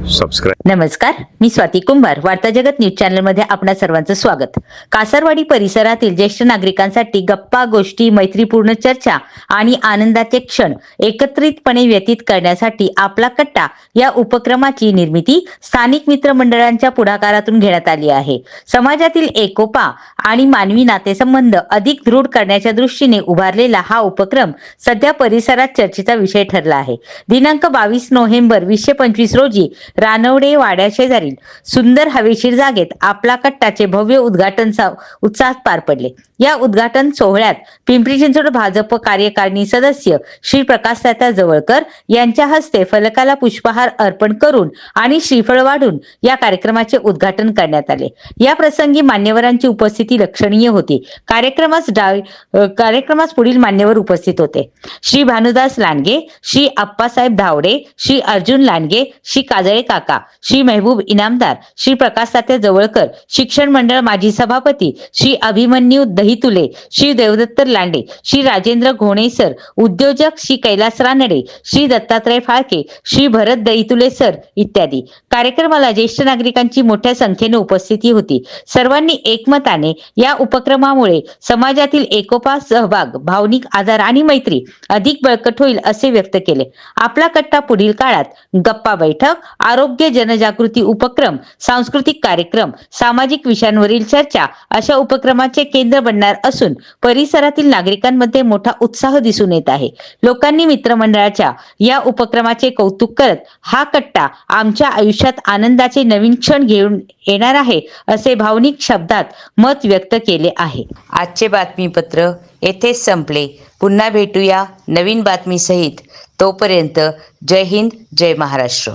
Subscribe नमस्कार मी स्वाती कुंभार वार्ता जगत न्यूज चॅनलमध्ये आपणा सर्वांचं स्वागत. कासारवाडी परिसरातील ज्येष्ठ नागरिकांसाठी गप्पा गोष्टी मैत्रीपूर्ण चर्चा आणि आनंदाचे क्षण एकत्रितपणे व्यतीत करण्यासाठी आपला कट्टा या उपक्रमाची निर्मिती स्थानिक मित्रमंडळांच्या पुढाकारातून घेण्यात आली आहे. समाजातील एकोपा आणि मानवी नातेसंबंध अधिक दृढ करण्याच्या दृष्टीने उभारलेला हा उपक्रम सध्या परिसरात चर्चेचा विषय ठरला आहे. दिनांक बावीस नोव्हेंबर वीसशे पंचवीस रोजी रानवडे वाड्या शेजारील सुंदर हवेशीर जागेत आपला कट्टाचे भव्य उद्घाटन उत्साहात पार पडले. या उद्घाटन सोहळ्यात पिंपरी चिंचवड भाजप कार्यकारिणी सदस्य श्री प्रकाश तात्या जवळकर यांच्या हस्ते फलकाला पुष्पहार अर्पण करून आणि श्रीफळ वाढून या कार्यक्रमाचे उद्घाटन करण्यात आले. या प्रसंगी मान्यवरांची उपस्थिती लक्षणीय होती. कार्यक्रमास डाव कार्यक्रमास पुढील मान्यवर उपस्थित होते. श्री भानुदास लांडगे श्री अप्पासाहेब धावडे श्री अर्जुन लांडगे श्री काजळे काका. श्री मेहबूब इनामदार श्री प्रकाश तात्या जवळकर शिक्षण मंडळ माजी सभापती श्री अभिमन्यू दहितुले श्री देवदत्त लांडे श्री राजेंद्र घोणेसर उद्योजक श्री कैलास रानडे श्री दत्तात्रय फाळके श्री भरत दहितुले सर इत्यादी. कार्यक्रमाला ज्येष्ठ नागरिकांची मोठ्या संख्येने उपस्थिती होती. सर्वांनी एकमताने या उपक्रमामुळे समाजातील एकोपा सहभाग भावनिक आधार आणि मैत्री अधिक बळकट होईल असे व्यक्त केले. आपला कट्टा पुढील काळात गप्पा बैठक आरोग्य जनजागृती उपक्रम सांस्कृतिक कार्यक्रम सामाजिक विषयांवरील चर्चा अशा उपक्रमाचे केंद्र बनणार असून परिसरातील नागरिकांमध्ये मोठा उत्साह दिसून येत आहे. लोकांनी मित्रमंडळाच्या या उपक्रमाचे कौतुक करत हा कट्टा आमच्या आयुष्यात आनंदाचे नवीन क्षण घेऊन येणार आहे असे भावनिक शब्दात मत व्यक्त केले आहे. आजचे बातमीपत्र येथेच संपले. पुन्हा भेटूया नवीन बातमीसहित. तोपर्यंत जय हिंद जय महाराष्ट्र.